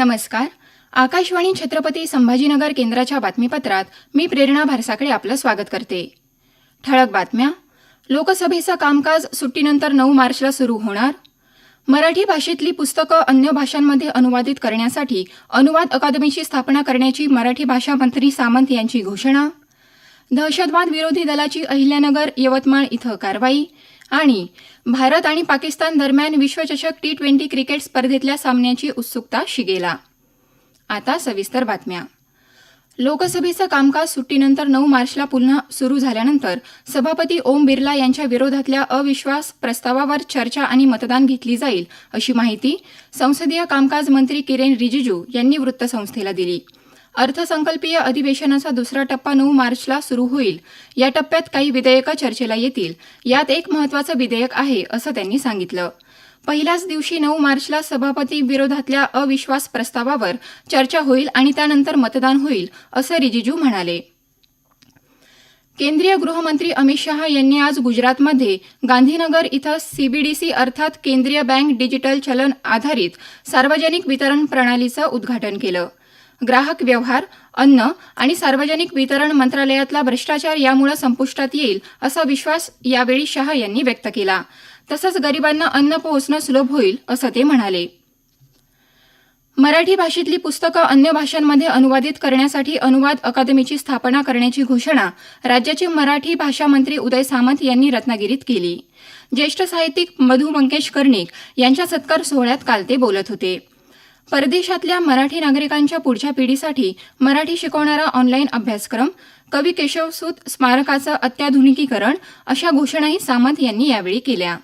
नमस्कार. आकाशवाणी छत्रपती संभाजीनगर केंद्राच्या बातमीपत्रात मी प्रेरणा भारसाकडे आपलं स्वागत करते. ठळक बातम्या. लोकसभेचं कामकाज सुट्टीनंतर नऊ मार्चला सुरू होणार. मराठी भाषेतली पुस्तकं अन्य भाषांमध्ये अनुवादित करण्यासाठी अनुवाद अकादमीची स्थापना करण्याची मराठी भाषा मंत्री सामंत यांची घोषणा. दहशतवाद विरोधी दलाची अहिल्यानगर यवतमाळ इथं कारवाई. आणि भारत आणि पाकिस्तान दरम्यान विश्वचषक टी ट्वेंटी क्रिकेट स्पर्धेतल्या सामन्याची उत्सुकता शिगेला. आता सविस्तर बातम्या. लोकसभेचं कामकाज सुट्टीनंतर नऊ मार्चला पुन्हा सुरू झाल्यानंतर सभापती ओम बिर्ला यांच्या विरोधातल्या अविश्वास प्रस्तावावर चर्चा आणि मतदान घेतली जाईल अशी माहिती संसदीय कामकाज मंत्री किरेन रिजिजू यांनी वृत्तसंस्थेला दिली. अर्थसंकल्पीय अधिवेशनाचा दुसरा टप्पा नऊ मार्चला सुरू होईल. या टप्प्यात काही विधेयकं चर्चेला येतील. यात एक महत्वाचं विधेयक आहे असं त्यांनी सांगितलं. पहिल्याच दिवशी नऊ मार्चला सभापती विरोधातल्या अविश्वास प्रस्तावावर चर्चा होईल आणि त्यानंतर मतदान होईल असं रिजिजू म्हणाले. केंद्रीय गृहमंत्री अमित शहा यांनी आज गुजरातमध्ये गांधीनगर इथं सीबीडीसी अर्थात केंद्रीय बँक डिजिटल चलन आधारित सार्वजनिक वितरण प्रणालीचं उद्घाटन केलं. ग्राहक व्यवहार अन्न आणि सार्वजनिक वितरण मंत्रालयातला भ्रष्टाचार यामुळे संपुष्टात येईल असा विश्वास यावेळी शहा यांनी व्यक्त केला. तसंच गरिबांना अन्न पोहोचणं सुलभ होईल असं ते म्हणाले. मराठी भाषेतली पुस्तकं अन्य भाषांमध्ये अनुवादित करण्यासाठी अनुवाद अकादमीची स्थापना करण्याची घोषणा राज्याचे मराठी भाषा मंत्री उदय सामंत यांनी रत्नागिरीत केली. ज्येष्ठ साहित्यिक मधु मंकेश कर्णिक यांच्या सत्कार सोहळ्यात काल ते बोलत होते. परदेशातल्या मराठी नागरिकांच्या पुढच्या पिढीसाठी मराठी शिकवणारा ऑनलाईन अभ्यासक्रम कवी केशवसूत स्मारकाचं अत्याधुनिकीकरण अशा घोषणाही सामंत यांनी यावेळी केल्या.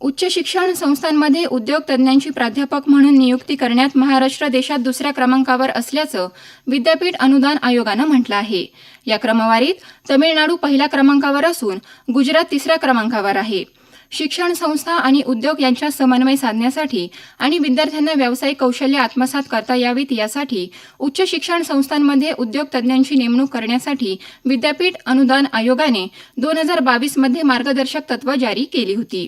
उच्च शिक्षण संस्थांमध्ये उद्योग तज्ज्ञांची प्राध्यापक म्हणून नियुक्ती करण्यात महाराष्ट्र देशात दुसऱ्या क्रमांकावर असल्याचं विद्यापीठ अनुदान आयोगानं म्हटलं आहे. या क्रमवारीत तमिळनाडू पहिल्या क्रमांकावर असून गुजरात तिसऱ्या क्रमांकावर आहे. शिक्षण संस्था आणि उद्योग यांच्यात समन्वय साधण्यासाठी आणि विद्यार्थ्यांना व्यावसायिक कौशल्य आत्मसात करता यावीत यासाठी उच्च शिक्षण संस्थांमध्ये उद्योग तज्ज्ञांची नेमणूक करण्यासाठी विद्यापीठ अनुदान आयोगाने दोन हजार बावीसमध्ये मार्गदर्शक तत्व जारी केली होती.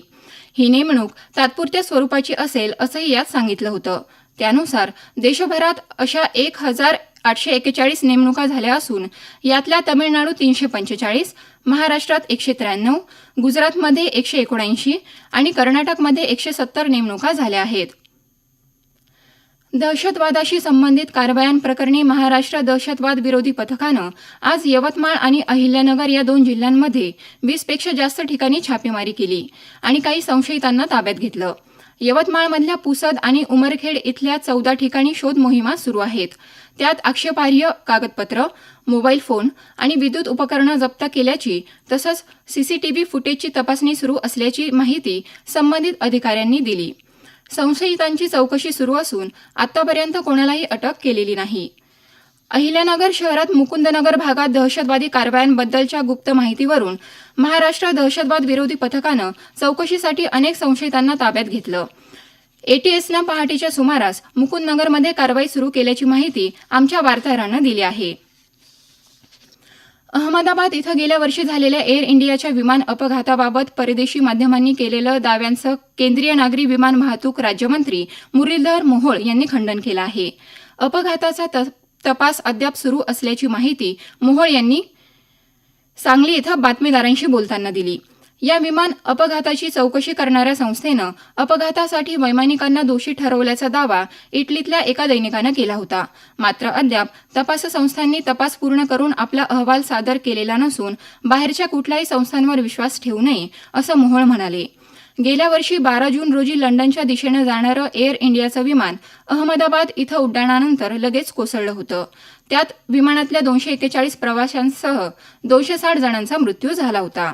ही नेमणूक तात्पुरत्या स्वरूपाची असेल असंही यात सांगितलं होतं. त्यानुसार देशभरात अशा एक हजार आठशे एकेचाळीस नेमणुका झाल्या असून यातल्या तमिळनाडू तीनशे पंचेचाळीस महाराष्ट्रात एकशे त्र्याण्णव गुजरातमध्ये एकशे एकोणऐंशी आणि कर्नाटकमध्ये एकशे सत्तर नेमणुका झाल्या आहेत. दहशतवादाशी संबंधित कारवायांप्रकरणी महाराष्ट्र दहशतवाद विरोधी पथकानं आज यवतमाळ आणि अहिल्यानगर या दोन जिल्ह्यांमध्ये वीसपेक्षा जास्त ठिकाणी छापेमारी केली आणि काही संशयितांना ताब्यात घेतलं. यवतमाळमधल्या पुसद आणि उमरखेड इथल्या चौदा ठिकाणी शोध मोहिमा सुरू आहेत. त्यात आक्षेपार्ह कागदपत्र मोबाईल फोन आणि विद्युत उपकरणं जप्त केल्याची तसंच सीसीटीव्ही फुटेजची तपासणी सुरू असल्याची माहिती संबंधित अधिकाऱ्यांनी दिली. संशयितांची चौकशी सुरू असून आतापर्यंत कोणालाही अटक केलेली नाही. अहिल्यानगर शहरात मुकुंदनगर भागात दहशतवादी कारवायांबद्दलच्या गुप्त माहितीवरून महाराष्ट्र दहशतवाद विरोधी पथकानं चौकशीसाठी अनेक संशयितांना ताब्यात घेतलं. एटीएसनं पहाटेच्या सुमारास मुकुंदनगरमध्ये कारवाई सुरू केल्याची माहिती आमच्या वार्ताहरानं दिली आहे. अहमदाबाद इथं गेल्या वर्षी झालेल्या एअर इंडियाच्या विमान अपघाताबाबत परदेशी माध्यमांनी केलेलं दाव्यांचं केंद्रीय नागरी विमान वाहतूक राज्यमंत्री मुरलीधर मोहोळ यांनी खंडन केलं आहे. अपघाताचा त- तपास अद्याप सुरू असल्याची माहिती मोहोळ यांनी सांगली इथं बातमीदारांशी बोलताना दिली. या विमान अपघाताची चौकशी करणाऱ्या संस्थेनं अपघातासाठी वैमानिकांना दोषी ठरवल्याचा दावा इटलीतल्या एका दैनिकानं केला होता. मात्र अद्याप तपास संस्थांनी तपास पूर्ण करून आपला अहवाल सादर केलेला नसून बाहेरच्या कुठल्याही संस्थांवर विश्वास ठेवू नये असं मोहोळ म्हणाले. गेल्या वर्षी बारा जून रोजी लंडनच्या दिशेनं जाणारं एअर इंडियाचं विमान अहमदाबाद इथं उड्डाणानंतर लगेच कोसळलं होतं. त्यात विमानातल्या दोनशे एक्केचाळीस प्रवाशांसह दोनशे साठ जणांचा मृत्यू झाला होता.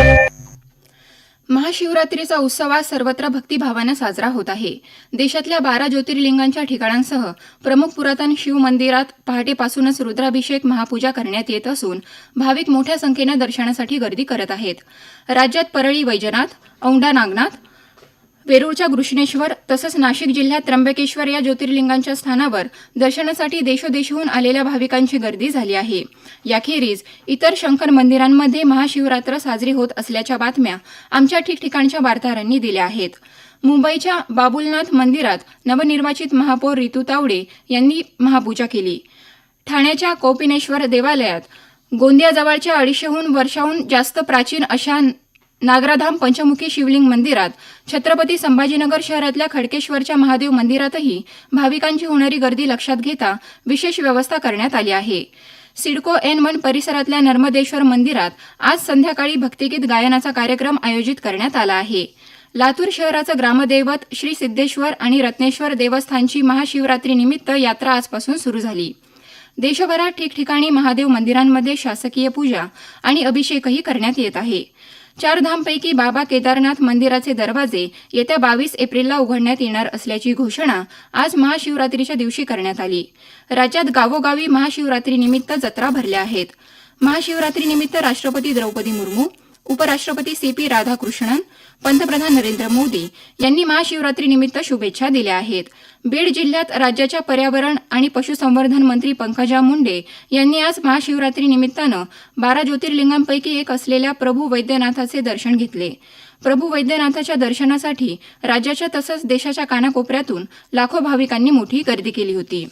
महाशिवरात्रीचा उत्सव आज सर्वत्र भक्तिभावानं साजरा होत आहे. देशातल्या बारा ज्योतिर्लिंगांच्या ठिकाणांसह प्रमुख पुरातन शिव मंदिरात पहाटेपासूनच रुद्राभिषेक महापूजा करण्यात येत असून भाविक मोठ्या संख्येनं दर्शनासाठी गर्दी करत आहेत. राज्यात परळी वैजनाथ औंढा नागनाथ वेरूळच्या घृष्णेश्वर तसंच नाशिक जिल्ह्यात त्र्यंबकेश्वर या ज्योतिर्लिंगांच्या स्थानावर दर्शनासाठी देशोदेशहून आलेल्या भाविकांची गर्दी झाली आहे. याखेरीज इतर शंकर मंदिरांमध्ये महाशिवरात्र साजरी होत असल्याच्या बातम्या आमच्या ठिकठिकाणच्या वार्ताहरांनी दिल्या आहेत. मुंबईच्या बाबुलनाथ मंदिरात नवनिर्वाचित महापौर रितू तावडे यांनी महापूजा केली. ठाण्याच्या कोपिनेश्वर देवालयात गोंदियाजवळच्या अडीचशेहून वर्षाहून जास्त प्राचीन अशा नागराधाम पंचमुखी शिवलिंग मंदिरात छत्रपती संभाजीनगर शहरातल्या खडकेश्वरच्या महादेव मंदिरातही भाविकांची होणारी गर्दी लक्षात घेता विशेष व्यवस्था करण्यात आली आहे. सिडको एन वन परिसरातल्या नर्मदेश्वर मंदिरात आज संध्याकाळी भक्तिगीत गायनाचा कार्यक्रम आयोजित करण्यात आला आहे. लातूर शहराचं ग्रामदैवत श्री सिद्धेश्वर आणि रत्नेश्वर देवस्थानची महाशिवरात्रीनिमित्त यात्रा आजपासून सुरू झाली. देशभरात ठिकठिकाणी महादेव मंदिरांमध्ये शासकीय पूजा आणि अभिषेकही करण्यात येत आहे. चार धामपैकी बाबा केदारनाथ मंदिराचे दरवाजे येत्या बावीस एप्रिलला उघडण्यात येणार असल्याची घोषणा आज महाशिवरात्रीच्या दिवशी करण्यात आली. राज्यात गावोगावी महाशिवरात्रीनिमित्त जत्रा भरल्या आहेत. महाशिवरात्रीनिमित्त राष्ट्रपती द्रौपदी मुर्मू उपराष्ट्रपती सी पी राधाकृष्णन पंतप्रधान नरेंद्र मोदी यांनी महाशिवरात्रीनिमित्त शुभेच्छा दिल्या आहेत. बीड जिल्ह्यात राज्याच्या पर्यावरण आणि पशुसंवर्धन मंत्री पंकजा मुंडे यांनी आज महाशिवरात्रीनिमित्तानं बारा ज्योतिर्लिंगांपैकी एक असलेल्या प्रभू वैद्यनाथाचे दर्शन घेतले. प्रभू वैद्यनाथाच्या दर्शनासाठी राज्याच्या तसंच देशाच्या कानाकोपऱ्यातून लाखो भाविकांनी मोठी गर्दी केली होती.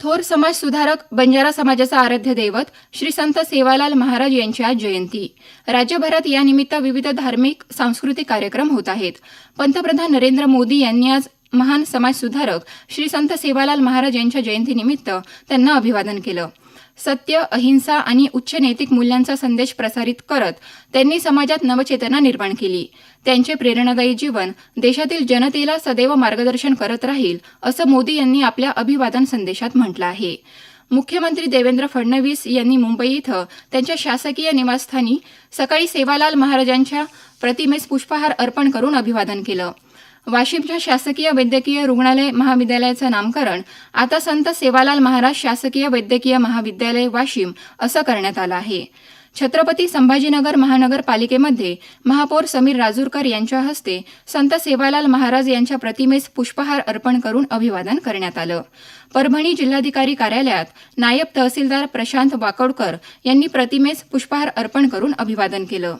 थोर समाज सुधारक बंजारा समाजाचा आराध्य दैवत श्री संत सेवालाल महाराज यांची आज जयंती. राज्यभरात यानिमित्त विविध धार्मिक सांस्कृतिक कार्यक्रम होत आहेत. पंतप्रधान नरेंद्र मोदी यांनी आज महान समाजसुधारक श्री संत सेवालाल महाराज यांच्या जयंतीनिमित्त त्यांना अभिवादन केलं. सत्य अहिंसा आणि उच्च नैतिक मूल्यांचा संदेश प्रसारित करत त्यांनी समाजात नवचेतना निर्माण केली. त्यांचे प्रेरणादायी जीवन देशातील जनतेला सदैव मार्गदर्शन करत राहील असं मोदी यांनी आपल्या अभिवादन संदेशात म्हटलं आहे. मुख्यमंत्री देवेंद्र फडणवीस यांनी मुंबई इथं त्यांच्या शासकीय निवासस्थानी सकाळी सेवालाल महाराजांच्या प्रतिमेस पुष्पहार अर्पण करून अभिवादन केलं. वाशिमच्या शासकीय वैद्यकीय रुग्णालय महाविद्यालयाचं नामकरण. आता संत सेवालाल महाराज शासकीय वैद्यकीय महाविद्यालय वाशिम असं करण्यात आलं आहे. छत्रपती संभाजीनगर महानगरपालिकेमध्ये महापौर समीर राजूरकर यांच्या हस्ते संत सेवालाल महाराज यांच्या प्रतिमेस पुष्पहार अर्पण करून अभिवादन करण्यात आलं. परभणी जिल्हाधिकारी कार्यालयात नायब तहसीलदार प्रशांत वाकडकर यांनी प्रतिमेस पुष्पहार अर्पण करून अभिवादन केलं.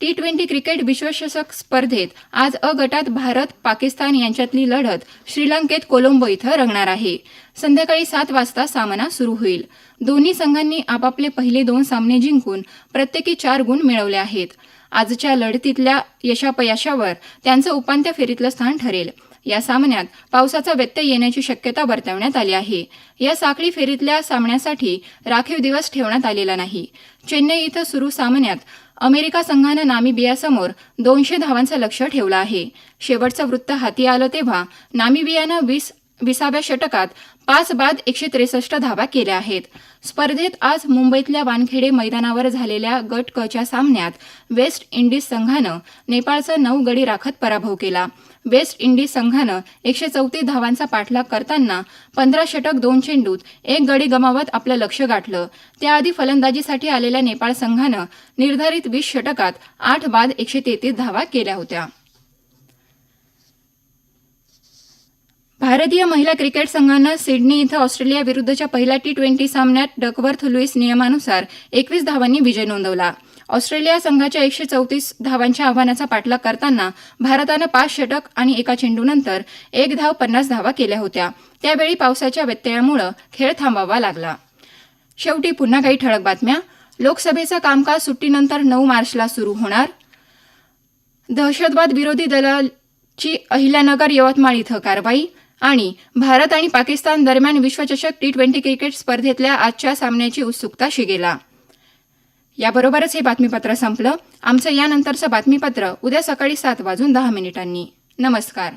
टी ट्वेंटी क्रिकेट विश्वचषक स्पर्धेत आज अ गटात भारत पाकिस्तान यांच्यातली लढत श्रीलंकेत कोलंबो इथं रंगणार आहे. संध्याकाळी सात वाजता सामना सुरू होईल. दोन्ही संघांनी आपापले पहिले दोन सामने जिंकून प्रत्येकी चार गुण मिळवले आहेत. आजच्या लढतीतल्या यशापयशावर त्यांचं उपांत्य फेरीतलं स्थान ठरेल. या सामन्यात पावसाचा व्यत्यय येण्याची शक्यता वर्तवण्यात आली आहे. या साखळी फेरीतल्या सामन्यासाठी राखीव दिवस ठेवण्यात आलेला नाही. चेन्नई इथं सुरू सामन्यात अमेरिका संघानं नामिबियासमोर दोनशे धावांचं लक्ष ठेवलं आहे. शेवटचं वृत्त हाती आलं तेव्हा नामिबियानं वीस विसाव्या षटकात पाच बाद एकशे त्रेसष्ट धावा केल्या आहेत. स्पर्धेत आज मुंबईतल्या वानखेडे मैदानावर झालेल्या गट कच्या सामन्यात वेस्ट इंडिज संघानं नेपाळचा नऊ गडी राखत पराभव केला. वेस्ट इंडिज संघानं एकशे चौतीस धावांचा पाठलाग करताना पंधरा षटक दोन चेंडूत एक गडी गमावत आपलं लक्ष गाठलं. त्याआधी फलंदाजीसाठी आलेल्या नेपाळ संघानं निर्धारित वीस षटकात आठ बाद एकशे तेहतीस धावा केल्या होत्या. भारतीय महिला क्रिकेट संघानं सिडनी इथं ऑस्ट्रेलियाविरुद्धच्या पहिल्या टी ट्वेंटी सामन्यात डकवर्थ लुईस नियमानुसार एकवीस धावांनी विजय नोंदवला. ऑस्ट्रेलिया संघाच्या एकशे चौतीस धावांच्या आव्हानाचा पाठलाग करताना भारतानं पाच षटक आणि एका चेंडूनंतर एक धाव पन्नास धावा केल्या होत्या. त्यावेळी पावसाच्या व्यत्ययामुळे खेळ थांबावा लागला. शेवटी पुन्हा काही ठळक बातम्या. लोकसभेचं कामकाज सुट्टीनंतर नऊ मार्चला सुरू होणार. दहशतवाद विरोधी दलाची अहिल्यानगर यवतमाळ इथं कारवाई आणि भारत आणि पाकिस्तान दरम्यान विश्वचषक टी ट्वेंटी क्रिकेट स्पर्धेतल्या आजच्या सामन्याची उत्सुकता शिगेला. याबरोबरच हे बातमीपत्र संपलं. आमचं यानंतरचं बातमीपत्र उद्या सकाळी सात वाजून दहा मिनिटांनी. नमस्कार.